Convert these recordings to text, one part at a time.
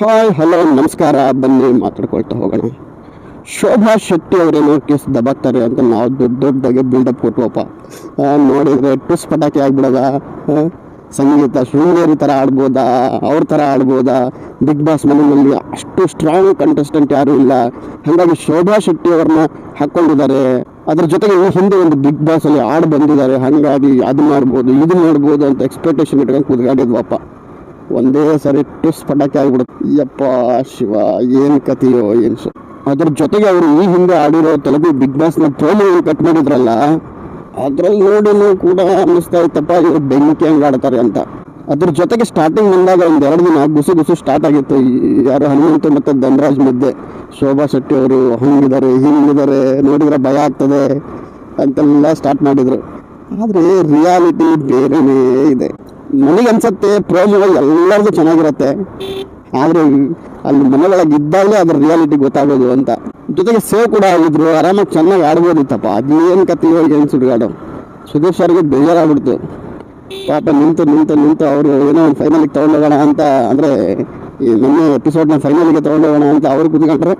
Hi, hello, ನಮಸ್ಕಾರ. ಬನ್ನಿ, ಮಾತಾಡ್ಕೊಳ್ತಾ ಹೋಗೋಣ. ಶೋಭಾ ಶೆಟ್ಟಿ ಅವರೇನೋ ಕೇಸ್ ದಬಾಕ್ತಾರೆ ಅಂತ ನಾವು ದೊಡ್ಡ ದೊಡ್ಡದಾಗೆ ಬಿಲ್ಡಪ್ ಕೊಟ್ವಪ್ಪ. ನೋಡಿದರೆ ಟುಸ್ ಪಟಾಕಿ ಆಗ್ಬಿಡದ. ಸಂಗೀತ ಶೃಂಗೇರಿ ಥರ ಆಡ್ಬೋದಾ? ಅವ್ರ ಥರ ಆಡ್ಬೋದಾ? ಬಿಗ್ ಬಾಸ್ ಮನೆಯಲ್ಲಿ ಅಷ್ಟು ಸ್ಟ್ರಾಂಗ್ ಕಂಟೆಸ್ಟೆಂಟ್ ಯಾರೂ ಇಲ್ಲ. ಹಾಗಾಗಿ ಶೋಭಾ ಶೆಟ್ಟಿ ಅವ್ರನ್ನ ಹಾಕ್ಕೊಂಡಿದ್ದಾರೆ ಅದ್ರ ಜೊತೆಗೆ ಹಿಂದೆ ಒಂದು ಬಿಗ್ ಬಾಸಲ್ಲಿ ಆಡ್ ಬಂದಿದ್ದಾರೆ. ಹಾಗಾಗಿ ಅದು ಮಾಡ್ಬೋದು, ಇದು ಮಾಡ್ಬೋದು ಅಂತ ಎಕ್ಸ್ಪೆಕ್ಟೇಷನ್ ಇಟ್ಕೊಂಡು ಕೂತ್ಕೊಂಡಿದ್ವಪ್ಪ. ಒಂದೇ ಸರಿ ಟಿಪ್ಸ್ ಪಟಾಕಿ ಆಗ್ಬಿಡುತ್ತೆ. ಯಪ್ಪ ಶಿವ, ಏನು ಕಥೆಯೋ, ಏನು ಸೊ ಅದ್ರ ಜೊತೆಗೆ ಅವರು ಈ ಹಿಂದೆ ಆಡಿರೋ ತೆಲುಗು ಬಿಗ್ ಬಾಸ್ನ ಪ್ರೋಮೋ ಕಟ್ ಮಾಡಿದ್ರಲ್ಲ ಅದ್ರಲ್ಲಿ ನೋಡಿನೂ ಕೂಡ ಅನ್ನಿಸ್ತಾ ಇತ್ತಪ್ಪ, ಇವ್ರು ಬೆಂಕಿ ಹೆಂಗೆ ಆಡ್ತಾರೆ ಅಂತ. ಅದ್ರ ಜೊತೆಗೆ ಸ್ಟಾರ್ಟಿಂಗ್ ಬಂದಾಗ ಒಂದು ಎರಡು ದಿನ ಗುಸು ಗುಸು ಸ್ಟಾರ್ಟ್ ಆಗಿತ್ತು. ಯಾರು ಹನುಮಂತು ಮತ್ತು ಧನರಾಜ್ ಮಧ್ಯೆ, ಶೋಭಾ ಶೆಟ್ಟಿ ಅವರು ಹಂಗಿದ್ದಾರೆ, ಹಿಂಗಿದ್ದಾರೆ, ನೋಡಿದ್ರೆ ಭಯ ಆಗ್ತದೆ ಅಂತೆಲ್ಲ ಸ್ಟಾರ್ಟ್ ಮಾಡಿದ್ರು. ಆದರೆ ರಿಯಾಲಿಟಿ ಬೇರೆನೇ ಇದೆ. ನನಗೆ ಅನ್ಸತ್ತೆ ಪ್ರೋಮೋ ಎಲ್ಲರದು ಚೆನ್ನಾಗಿರುತ್ತೆ. ಆದರೆ ಅಲ್ಲಿ ಮನೆಯೊಳಗೆ ಇದ್ದಾಗಲೇ ಅದ್ರ ರಿಯಾಲಿಟಿ ಗೊತ್ತಾಗೋದು ಅಂತ. ಜೊತೆಗೆ ಸೇವ್ ಕೂಡ ಆಗಿದ್ರು, ಆರಾಮಾಗಿ ಚೆನ್ನಾಗಿ ಆಡ್ಬೋದಿತ್ತಪ್ಪ. ಅದು ಏನು ಕತೆಯೋ ಏನು ಸುಡುಗಾಡು? ಸುದೀಪ್ ಸರ್ಗೆ ಬೇಜಾರಾಗ್ಬಿಡ್ತು. ಪಾಪ ನಿಂತು ನಿಂತು ನಿಂತು ಅವರು ಏನೋ ಒಂದು ಫೈನಲಿಗೆ ತೊಗೊಂಡೋಗೋಣ ಅಂತ, ಅಂದರೆ ಈ ನಿನ್ನೆ ಎಪಿಸೋಡ್ನ ಫೈನಲಿಗೆ ತೊಗೊಂಡೋಗೋಣ ಅಂತ ಅವ್ರು ಕುತ್ಕೊಂಡ್ರೆ.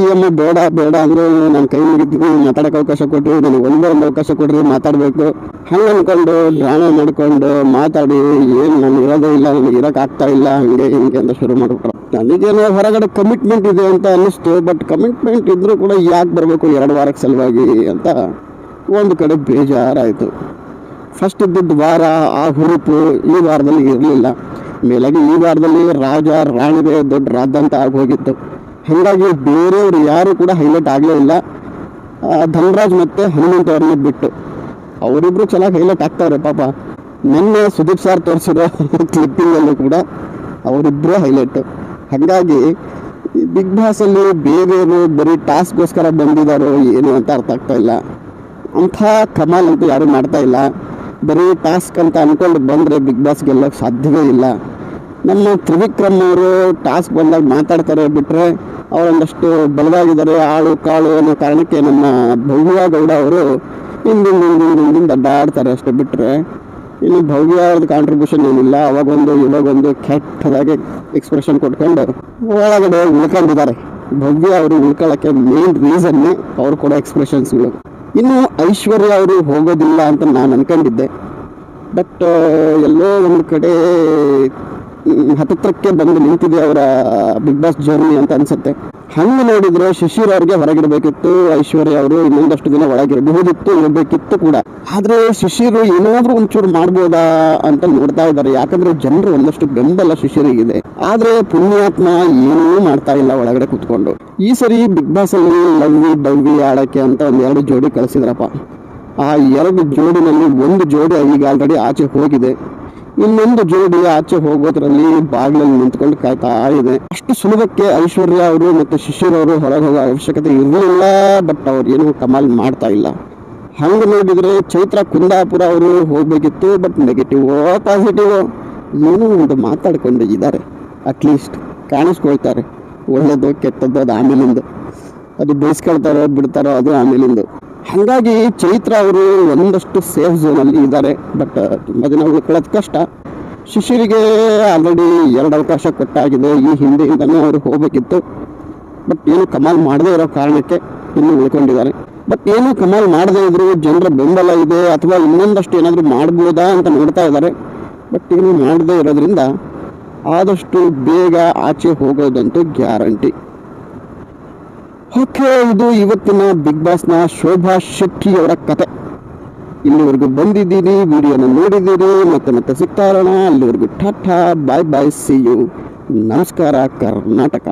ಈ ಅಮ್ಮ ಬೇಡ ಬೇಡ ಅಂದ್ರೆ ನನ್ನ ಕೈ ಮುಗಿದ್ವಿ ಮಾತಾಡೋಕೆ ಅವಕಾಶ ಕೊಟ್ಟರು ನನಗೆ ಒಂದೇ ಒಂದು ಅವಕಾಶ ಕೊಡ್ರಿ ಮಾತಾಡಬೇಕು. ಹಂಗೆ ಅಂದ್ಕೊಂಡು ಡ್ರಾಮಾ ಮಾಡ್ಕೊಂಡು ಮಾತಾಡಿ, ಏನು ನಾನು ಇರೋದೇ ಇಲ್ಲ, ನನಗೆ ಇರೋಕೆ ಆಗ್ತಾ ಇಲ್ಲ, ಹಂಗೆ ಹಿಂಗೆ ಅಂತ ಶುರು ಮಾಡ್ಬಿಟ್ರು. ನನಗೇನೋ ಹೊರಗಡೆ ಕಮಿಟ್ಮೆಂಟ್ ಇದೆ ಅಂತ ಅನ್ನಿಸ್ತು ಬಟ್ ಕಮಿಟ್ಮೆಂಟ್ ಇದ್ದರೂ ಕೂಡ ಯಾಕೆ ಬರಬೇಕು ಎರಡು ವಾರಕ್ಕೆ ಸಲುವಾಗಿ ಅಂತ ಒಂದು ಕಡೆ ಬೇಜಾರಾಯಿತು. ಫಸ್ಟ್ ಇದ್ದಿದ್ದು ವಾರ ಆ ಹುರುಪು ಈ ವಾರದಲ್ಲಿ ಇರಲಿಲ್ಲ. ಮೇಲಾಗಿ ಈ ವಾರದಲ್ಲಿ ರಾಜ ರಾಣಿಗೆ ದೊಡ್ಡ ರಾದಂತ ಆಗೋಗಿತ್ತು. ಹಾಗಾಗಿ ಬೇರೆಯವರು ಯಾರು ಕೂಡ ಹೈಲೈಟ್ ಆಗಲೇ ಇಲ್ಲ. ಧನ್ರಾಜ್ ಮತ್ತು ಹನುಮಂತ ಅವ್ರನ್ನ ಬಿಟ್ಟು. ಅವರಿಬ್ಬರು ಚೆನ್ನಾಗಿ ಹೈಲೈಟ್ ಆಗ್ತಾವ್ರೆ, ಪಾಪ. ನಿನ್ನೆ ಸುದೀಪ್ ಸರ್ ತೋರಿಸಿರೋ ಕ್ಲಿಪ್ಪಿಂಗಲ್ಲೂ ಕೂಡ ಅವರಿಬ್ಬರು ಹೈಲೈಟು ಹಾಗಾಗಿ ಬಿಗ್ ಬಾಸಲ್ಲಿ ಬೇರೆಯವರು ಬರೀ ಟಾಸ್ಕ್ಗೋಸ್ಕರ ಬಂದಿದ್ದಾರೋ ಏನು ಅಂತ ಅರ್ಥ ಆಗ್ತಾ ಇಲ್ಲ. ಅಂಥ ಕಮಾಲ್ ಅಂತೂ ಯಾರು ಮಾಡ್ತಾ ಇಲ್ಲ. ಬರೀ ಟಾಸ್ಕ್ ಅಂತ ಅಂದ್ಕೊಂಡು ಬಂದರೆ ಬಿಗ್ ಬಾಸ್ ಗೆಲ್ಲೋಕೆ ಸಾಧ್ಯವೇ ಇಲ್ಲ. ನಮ್ಮ ತ್ರಿವಿಕ್ರಮ್ ಅವರು ಟಾಸ್ಕ್ ಬಂದಾಗ ಮಾತಾಡ್ತಾರೆ ಬಿಟ್ಟರೆ ಅವರೊಂದಷ್ಟು ಬಲವಾಗಿದ್ದಾರೆ. ಆಳು ಕಾಳು ಅನ್ನೋ ಕಾರಣಕ್ಕೆ ನಮ್ಮ ಭವ್ಯ ಗೌಡ ಅವರು ಹಿಂದಿಂದ ಅಡ್ಡಾಡ್ತಾರೆ ಅಷ್ಟೇ ಬಿಟ್ಟರೆ ಇನ್ನು ಭವ್ಯ ಅವ್ರದ್ದು ಕಾಂಟ್ರಿಬ್ಯೂಷನ್ ಏನಿಲ್ಲ. ಅವಾಗೊಂದು, ಇವಾಗೊಂದು ಕೆಟ್ಟದಾಗಿ ಎಕ್ಸ್ಪ್ರೆಷನ್ ಕೊಟ್ಕೊಂಡು ಒಳಗಡೆ ಉಳ್ಕೊಂಡಿದ್ದಾರೆ. ಭವ್ಯ ಅವರು ಉಳ್ಕೊಳ್ಳೋಕ್ಕೆ ಮೇನ್ ರೀಸನ್ನೇ ಅವ್ರು ಕೊಡೋ ಎಕ್ಸ್ಪ್ರೆಷನ್ಸ್ಗಳು ಇನ್ನು ಐಶ್ವರ್ಯ ಅವರು ಹೋಗೋದಿಲ್ಲ ಅಂತ ನಾನು ಅನ್ಕೊಂಡಿದ್ದೆ. ಬಟ್ ಎಲ್ಲೋ ಒಂದು ಕಡೆ ಮ್, ಹತ್ತತ್ರಕ್ಕೆ ಬಂದು ನಿಂತಿದೆ ಅವರ ಬಿಗ್ ಬಾಸ್ ಜರ್ನಿ ಅಂತ ಅನ್ಸುತ್ತೆ. ಹಂಗೆ ನೋಡಿದ್ರೆ ಶಿಶಿರ್ ಅವ್ರಿಗೆ ಹೊರಗಿಡಬೇಕಿತ್ತು ಐಶ್ವರ್ಯ ಅವರು ಇನ್ನೊಂದಷ್ಟು ದಿನ ಒಳಗಿರಬಹುದಿತ್ತು ಇರಬೇಕಿತ್ತು ಕೂಡ. ಆದರೆ ಶಿಶಿರು ಏನಾದರೂ ಒಂಚೂರು ಮಾಡ್ಬೋದಾ ಅಂತ ನೋಡ್ತಾ ಇದ್ದಾರೆ. ಯಾಕಂದ್ರೆ ಜನರು ಒಂದಷ್ಟು ಬೆಂಬಲ ಶಿಶಿರಿಗಿದೆ. ಆದರೆ ಪುಣ್ಯಾತ್ಮ ಏನೂ ಮಾಡ್ತಾ ಇಲ್ಲ ಒಳಗಡೆ ಕುತ್ಕೊಂಡು. ಈ ಸರಿ ಬಿಗ್ ಬಾಸ್ ಅಲ್ಲಿ ಲವ್ವಿ ಬವ್ವಿ ಆಡಕ್ಕೆ ಅಂತ ಒಂದೆರಡು ಜೋಡಿ ಕಳಿಸಿದ್ರಪ್ಪ. ಆ ಎರಡು ಜೋಡಿನಲ್ಲಿ ಒಂದು ಜೋಡಿ ಈಗ ಆಲ್ರೆಡಿ ಆಚೆ ಹೋಗಿದೆ. ಇನ್ನೊಂದು ಜೋಡಿ ಆಚೆ ಹೋಗೋದ್ರಲ್ಲಿ ಬಾಗಿಲಲ್ಲಿ ನಿಂತ್ಕೊಂಡು ಕಾಯ್ತಾ ಇದೆ. ಅಷ್ಟು ಸುಲಭಕ್ಕೆ ಐಶ್ವರ್ಯ ಅವರು ಮತ್ತು ಶಿಶಿರ್ ಅವರು ಹೊರಗೆ ಹೋಗೋ ಅವಶ್ಯಕತೆ ಇರಲಿಲ್ಲ ಬಟ್ ಅವ್ರು ಏನು ಕಮಾಲ್ ಮಾಡ್ತಾ ಇಲ್ಲ. ಹಂಗೆ ನೋಡಿದ್ರೆ ಚೈತ್ರ ಕುಂದಾಪುರ ಅವರು ಹೋಗಬೇಕಿತ್ತು ಬಟ್ ನೆಗೆಟಿವ್ ಪಾಸಿಟಿವ್ ಏನೋ ಒಂದು ಮಾತಾಡ್ಕೊಂಡು ಇದ್ದಾರೆ. ಅಟ್ಲೀಸ್ಟ್ ಕಾಣಿಸ್ಕೊಳ್ತಾರೆ. ಒಳ್ಳೇದು ಕೆಟ್ಟದ್ದು ಅದು ಆಮೇಲಿಂದು. ಅದು ಬೇಯಿಸ್ಕೊಳ್ತಾರೋ ಬಿಡ್ತಾರೋ ಅದು ಆಮೇಲಿಂದು. ಹಾಗಾಗಿ ಚೈತ್ರ ಅವರು ಒಂದಷ್ಟು ಸೇಫ್ ಝೋನಲ್ಲಿ ಇದ್ದಾರೆ. ಬಟ್ ತುಂಬ ದಿನ ಉಳ್ಕೊಳ್ಳೋದು ಕಷ್ಟ. ಶಿಶಿರಿಗೆ ಆಲ್ರೆಡಿ ಎರಡು ಅವಕಾಶ ಕೊಟ್ಟಾಗಿದೆ. ಈ ಹಿಂದೆಯಿಂದನೇ ಅವರು ಹೋಗಬೇಕಿತ್ತು. ಬಟ್ ಏನು ಕಮಾಲ್ ಮಾಡದೇ ಇರೋ ಕಾರಣಕ್ಕೆ ಇನ್ನು ಉಳ್ಕೊಂಡಿದ್ದಾರೆ. ಬಟ್ ಏನು ಕಮಾಲ್ ಮಾಡದೇ ಇದ್ರು ಜನರ ಬೆಂಬಲ ಇದೆ. ಅಥವಾ ಇನ್ನೊಂದಷ್ಟು ಏನಾದರೂ ಮಾಡ್ಬೋದಾ ಅಂತ ನೋಡ್ತಾ ಇದ್ದಾರೆ. ಬಟ್ ಏನು ಮಾಡದೇ ಇರೋದ್ರಿಂದ ಆದಷ್ಟು ಬೇಗ ಆಚೆ ಹೋಗೋದಂತೂ ಗ್ಯಾರಂಟಿ. ಓಕೆ ಇದು ಇವತ್ತಿನ ಬಿಗ್ ಬಾಸ್ನ ಶೋಭಾ ಶೆಟ್ಟಿ ಅವರ ಕತೆ. ಇಲ್ಲಿವರೆಗೂ ಬಂದಿದ್ದೀನಿ ವಿಡಿಯೋನ ನೋಡಿದ್ದೀರಿ, ಮತ್ತೆ ಮತ್ತೆ ಸಿಗ್ತಾ ಇರೋಣ. ಅಲ್ಲಿವರೆಗೂ tata bye bye see you ನಮಸ್ಕಾರ, ಕರ್ನಾಟಕ.